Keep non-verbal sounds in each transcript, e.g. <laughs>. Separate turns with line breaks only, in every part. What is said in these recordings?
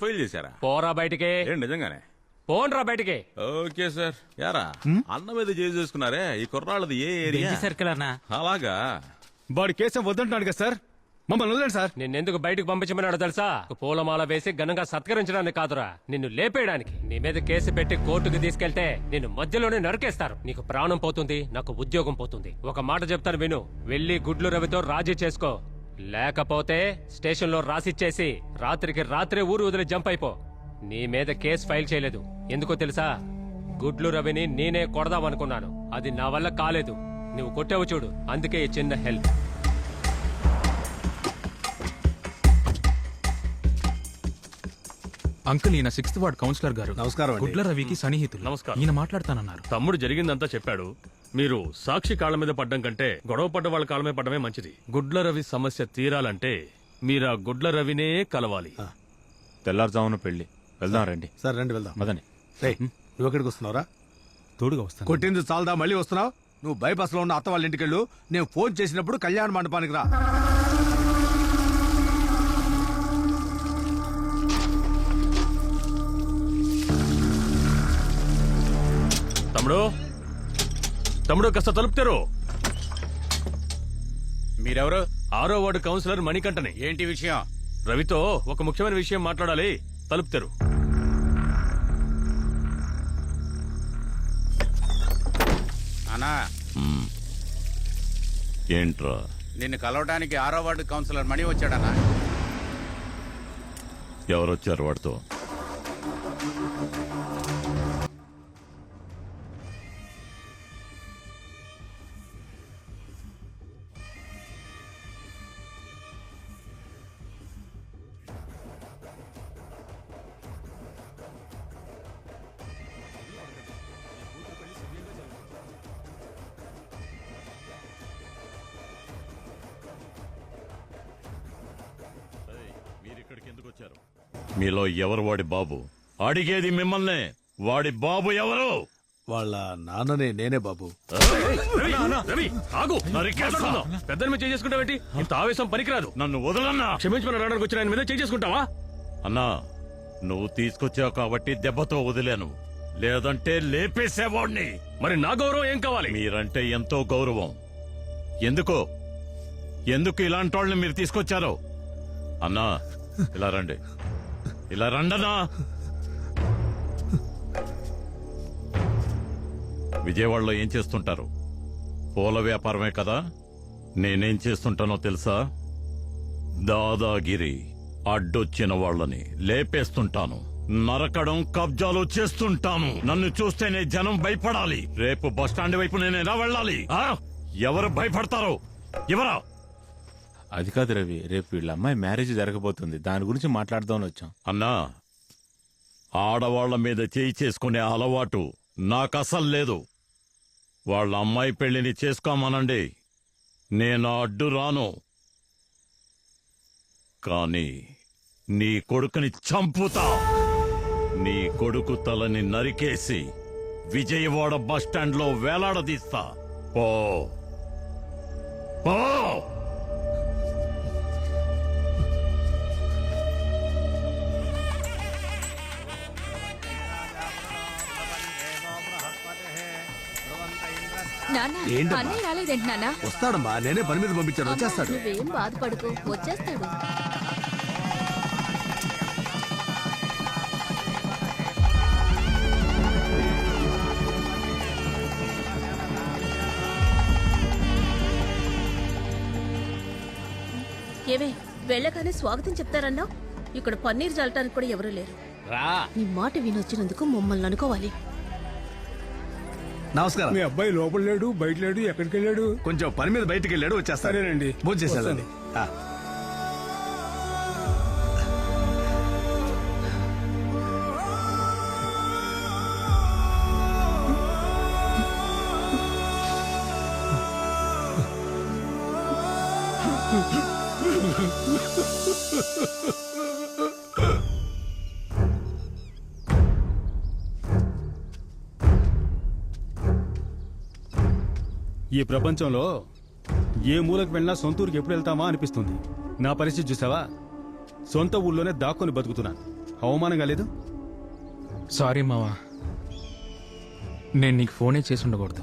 File చేశారా?
పోరా బయటికి.
ఏం నిజంగానే?
పోన్రా బయటికి.
Okay sir. యారా అన్న మీద చేసి చేసుకున్నారే? ఈ కుర్రాళ్ళది ఏ ఏరియా?
సర్కిల్ అన్నా.
అలాగా?
వాడి కేసం వద్దంటున్నాడు కదా సార్? మమ్మల్ని వదలండి సార్.
నిన్నెందుకు బయటకు పంపించమన్నాడు తెలుసా? పూలమాల వేసి ఘనంగా సత్కరించడానికి కాదురా. నిన్ను లేపేయడానికి. నీ మీద కేసు పెట్టి కోర్టుకు తీసుకెళ్తే నిన్ను మధ్యలోనే నరికేస్తారు. నీకు ప్రాణం పోతుంది నాకు ఉద్యోగం పోతుంది. ఒక మాట చెప్తాను విను. వెళ్ళి గుడ్లు రవితో రాజీ చేసుకో. లేకపోతే స్టేషన్లో రాసిచ్చేసి రాత్రికి రాత్రే ఊరు వదిలి జంప్ అయిపో. నీ మీద కేసు ఫైల్ చేయలేదు. ఎందుకో తెలుసా? గుడ్లు రవిని నేనే కొడదామనుకున్నాను. అది నా వల్ల కాలేదు. నువ్వు కొట్టావు చూడు. అందుకే ఈ చిన్న హెల్ప్
అంకుల్ ఈయన సిక్స్త్ వార్డ్ కౌన్సిలర్ గారు.
నమస్కారం.
గుడ్ల రవికి సన్నిహితులు.
నమస్కారం.
ఈయన మాట్లాడతానన్నారు.
తమ్ముడు జరిగిందంతా చెప్పాడు. మీరు సాక్షి కాళ్ళ మీద పడ్డం కంటే గొడవ పడ్డ వాళ్ళ కాళ్ళ మీద పడమే మంచిది. గుడ్ల రవి సమస్య తీరాలంటే మీరు ఆ గుడ్ల రవినే కలవాలి.
తెల్లారుజామున పెళ్ళి వెళ్దాం రండి.
సార్ రండి వెళ్దాం.
మదని
నువ్వు ఎక్కడికి వస్తున్నావురా?
తోడుగా వస్తాను.
కొట్టింది చాలదా మళ్ళీ వస్తున్నావు? నువ్వు బైపాస్లో ఉన్న అత్త వాళ్ళ ఇంటికి వెళ్ళు నేను ఫోన్ చేసినప్పుడు కళ్యాణ మండపానికి రా.
తమ్ముడు? తమ్ముడు కాస్త తలుపుతారు.
మీరెవరు?
ఆరో వార్డు కౌన్సిలర్ మణికంఠని.
ఏంటి విషయం?
రవితో ఒక ముఖ్యమైన విషయం మాట్లాడాలి. తలుపుతారు.
అనా
ఏంట్రా?
నిన్ను కలవడానికి ఆరో వార్డు కౌన్సిలర్ మణి వచ్చాడనా?
ఎవరొచ్చారు వాడితో? వచ్చారు మీలో ఎవరు వాడి బాబు? అడిగేది మిమ్మల్ని. వాడి బాబు ఎవరు?
వాళ్ళ నాన్ననే నేనే బాబు.
రవి, రవి ఆగు. మాట్లాడుకుందాం. పెద్దల మీద చేసుకుంటావేంటి ఇంత ఆవేశం పనికిరాదు.
నన్ను వదలన్నా.
క్షమించమని రావడానికి వచ్చిన ఆయన మీద చేసుకుంటావా?
అన్నా నువ్వు తీసుకొచ్చావు కాబట్టి దెబ్బతో వదిలేను. లేదంటే లేపేసేవాడిని
మరి నా గౌరవం ఏం కావాలి?
మీరంటే ఎంతో గౌరవం. ఎందుకో? ఎందుకు ఇలాంటి వాళ్ళని మీరు తీసుకొచ్చారో? అన్నా ఇలా రండి. ఇలా రండనా? విజయవాడలో ఏం చేస్తుంటారు? పూల వ్యాపారమే కదా? నేనేం చేస్తుంటానో తెలుసా? దాదాగిరి అడ్డొచ్చిన వాళ్ళని లేపేస్తుంటాను. నరకడం కబ్జాలు చేస్తుంటాను. నన్ను చూస్తేనే జనం భయపడాలి. రేపు బస్టాండ్ వైపు నేను ఎలా వెళ్ళాలి? ఆ? ఎవరు భయపడతారో? ఎవరా?
అది కాదు రవి రేపు వీళ్ళ అమ్మాయి మ్యారేజ్ జరగబోతుంది. దాని గురించి మాట్లాడదామని వచ్చాం.
అన్నా ఆడవాళ్ళ మీద చేయి చేసుకునే అలవాటు నాకు అసలు లేదు. వాళ్ళ అమ్మాయి పెళ్ళిని చేసుకోమనండి. నేను అడ్డు రాను. కానీ నీ కొడుకుని చంపుతా. నీ కొడుకు తలని నరికేసి విజయవాడ బస్టాండ్లో వేలాడదీస్తా. పో. పో.
నాన్న
ఏంటమ్మా?
అన్నయ్య రాలేదేంటి నాన్న?
వస్తాడమ్మా నేనే పని మీద పంపించాను వచ్చేస్తాడు.
నువ్వేం బాధపడుకో వచ్చేస్తాడు.
ఏవే వెళ్ళగానే స్వాగతం చెప్తారన్నావు? ఇక్కడ పన్నీర్ చల్లటానికి కూడా ఎవరూ లేరు.
రా.
నీ మాట వినొచ్చినందుకు మమ్మల్ని అనుకోవాలి.
నమస్కారం.
మీ అబ్బాయి లోపల లేడు బయట లేడు ఎక్కడికి వెళ్ళాడు?
కొంచెం పని మీద బయటికి వెళ్ళాడు వచ్చేస్తాడు.
సరేనండి.
భోజనం చేసేదండి
ఈ ప్రపంచంలో ఏ మూలకు వెళ్ళినా సొంత ఊరికి ఎప్పుడు వెళ్తామా అనిపిస్తుంది. నా పరిస్థితి చూసావా? సొంత ఊళ్ళోనే దాక్కొని బతుకుతున్నాను. అవమానంగా లేదు?
సారీ మావా. నేను నీకు ఫోనే చేసి ఉండకూడదు.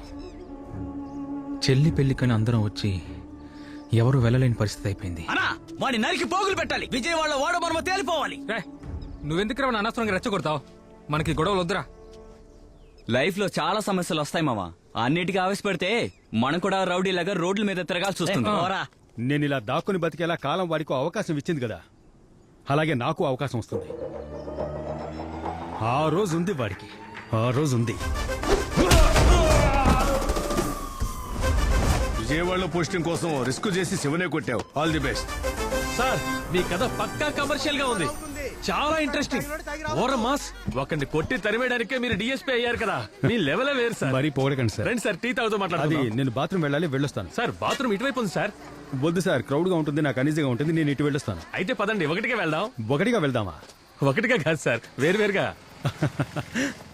చెల్లి పెళ్ళికని అందరం వచ్చి ఎవరు వెళ్ళలేని పరిస్థితి అయిపోయింది.
అనా వాడి నరికి పోగులు పెట్టాలి. విజయవాడ ఓడ మనమ తేలిపోవాలి.
నువ్వెందుకు రావు అనవసరంగా రెచ్చగొడతావు? మనకి గొడవలు వద్దురా.
లైఫ్లో చాలా సమస్యలు వస్తాయి మావా. అన్నిటికీ ఆవేశపడితే మనం కూడా రౌడీలాగా రోడ్ల మీద తిరగాల్సి వస్తుంది.
నేను ఇలా దాక్కుని బతికేలా కాలం వాడికి అవకాశం ఇచ్చింది కదా. అలాగే నాకు అవకాశం వస్తుంది. ఆ రోజు ఉంది వాడికి. ఆ రోజు ఉంది.
విజయవాడలో పోస్టింగ్ కోసం రిస్క్ చేసి శివనే కొట్టావు. All the best.
సార్ మీ కథ పక్కా కమర్షియల్గా ఉంది. చాలా ఇంట్రెస్టింగ్ ఓర మాస్ ఒకరిని కొట్టి తరివేయడానికే మీరు డిఎస్పీ అయ్యారు కదా. మీ లెవెల్ వేరు సార్.
మరీ పొగడకండి సార్.
రండి సార్ టీ తాగుతూ
అది
మాట్లాడుతుంది
నేను బాత్రూమ్ వెళ్ళాలి వెళ్ళొస్తాను.
సార్ బాత్రూమ్ ఇటువైపు ఉంది సార్.
వద్దు సార్ క్రౌడ్గా ఉంటుంది నాకు అనీజీగా ఉంటుంది నేను ఇటు వెళ్ళొస్తాను.
అయితే పదండి ఒకటికే వెళ్దాం.
ఒకటిగా వెళ్దామా?
ఒకటిగా కాదు సార్ వేరువేరుగా <laughs>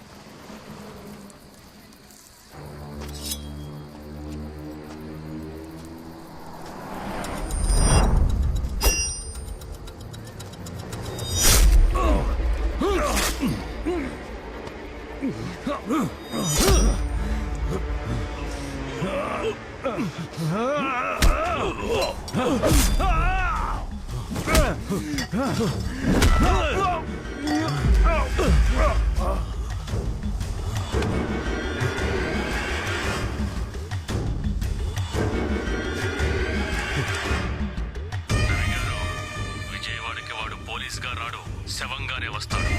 విజయవాడకి వాడు పోలీస్గా రాడు శవంగానే వస్తాడు.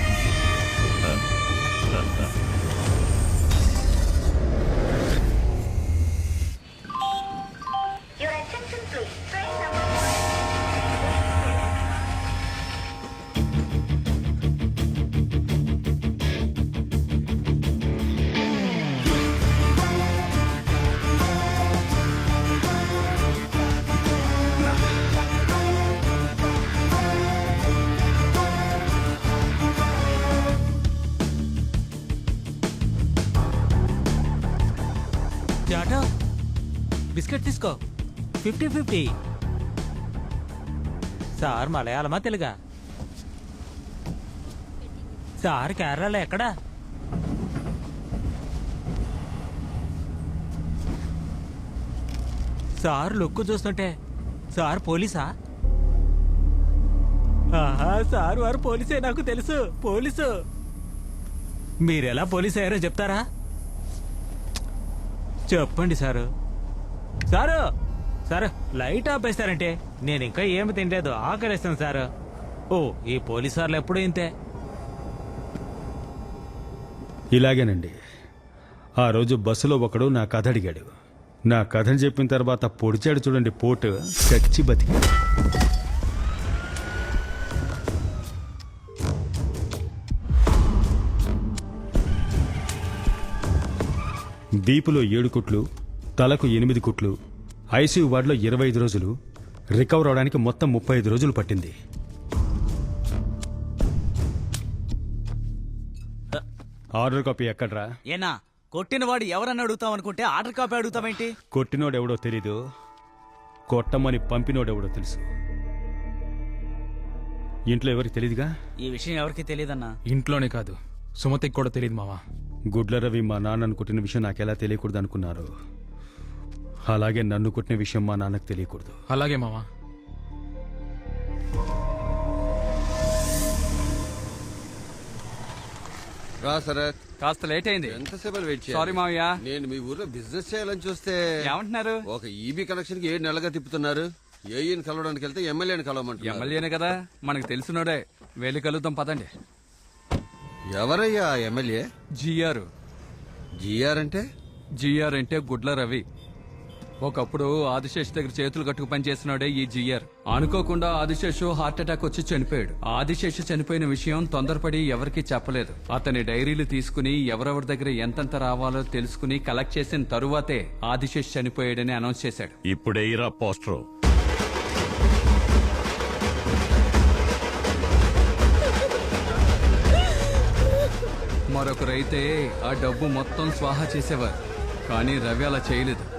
టాటా బిస్కెట్ తీసుకో. Fifty fifty. సార్ మలయాళమా తెలుగా? సార్ కేరళలో ఎక్కడా? సార్ లుక్ చూస్తుంటే సార్ పోలీసా? ఆహా సార్ వారు పోలీసే నాకు తెలుసు. పోలీసు. మీరెలా పోలీస్ అయ్యారో చెప్తారా? చెప్పండి సారు. సారు సారు లైట్ ఆపేస్తారంటే నేను ఇంకా ఏమి తినలేదు ఆకలిస్తాను సారు. ఓ ఈ పోలీసు సార్లు ఎప్పుడు ఇంతే?
ఇలాగేనండి. ఆ రోజు బస్సులో ఒకడు నా కథ అడిగాడు. నా కథను చెప్పిన తర్వాత పొడిచాడు చూడండి పోటు చచ్చి బతికి దీపులో ఏడు కుట్లు తలకు ఎనిమిది కుట్లు ఐసీయూ వార్డులో ఇరవై ఐదు రోజులు రికవర్ అవడానికి మొత్తం ముప్పై ఐదు రోజులు పట్టింది. ఆర్డర్ కాపీ ఎక్కడ్రా?
ఏనా? కొట్టిన వాడు ఎవరన్నా అడుగుతాం అనుకుంటే ఆర్డర్ కాపీ అడుగుతావేంటి?
కొట్టినోడెవడో తెలీదు. కొట్టమని పంపినోడెవడో తెలుసు. ఇంట్లో ఎవరికి తెలీదుగా?
ఈ విషయం ఎవరికి తెలియదన్నా
ఇంట్లోనే కాదు. సుమతికి కూడా తెలియదు మావా.
గుడ్ల రవి మా నాన్నను కొట్టిన విషయం నాకెలా తెలియకూడదు అనుకున్నారు అలాగే నన్ను కొట్టిన విషయం మా నాన్నకు తెలియకూడదు.
అలాగే మావా.
రా శరత్.
కాస్త లేట్ అయింది.
ఎంతసేపు వెయిట్
సారీ మావయ్య.
నేను మీ ఊర్లో బిజినెస్ చేయాలని చూస్తే
ఏమంటున్నారు?
ఒక ఈబీ కనెక్షన్కి ఏడు నెలలుగా తిప్పుతున్నారు. ఏఈని కలవడానికి వెళ్తే ఎమ్మెల్యేని కలవమంటున్నారు.
ఎమ్మెల్యేనే కదా. మనకు తెలిసినోడే. వెళ్ళి కలుద్దాం పదండి.
ఎవరయ్యా ఎమ్మెల్యే?
జిఆర్.
జిఆర్ అంటే?
జిఆర్ అంటే గుడ్ల రవి. ఒకప్పుడు ఆదిశేష్ దగ్గర చేతులు కట్టుకు పనిచేసినాడే ఈ జిఆర్. అనుకోకుండా ఆదిశేషు హార్ట్ అటాక్ వచ్చి చనిపోయాడు. ఆదిశేషు చనిపోయిన విషయం తొందరపడి ఎవరికీ చెప్పలేదు. అతని డైరీలు తీసుకుని ఎవరెవరి దగ్గర ఎంతెంత రావాలో తెలుసుకుని కలెక్ట్ చేసిన తరువాతే ఆదిశేష్ చనిపోయాడని అనౌన్స్ చేశాడు.
ఇప్పుడే ఇరా పోస్టర్.
మరొకరైతే ఆ డబ్బు మొత్తం స్వాహా చేసేవారు. కానీ రవి అలా చేయలేదు.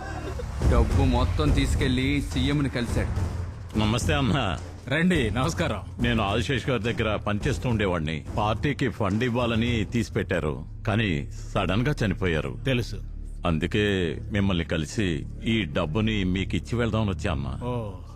డబ్బు మొత్తం తీసుకెళ్ళి సీఎంని కలిశాడు.
నమస్తే అన్న.
రండి నమస్కారం.
నేను ఆదిశేష్ గారి దగ్గర పనిచేస్తూ ఉండేవాడిని. పార్టీకి ఫండ్ ఇవ్వాలని తీసి పెట్టారు కానీ సడన్గా చనిపోయారు.
తెలుసు.
అందుకే మిమ్మల్ని కలిసి ఈ డబ్బుని మీకు ఇచ్చి వెళ్దామని వచ్చా అన్నా.
ఓ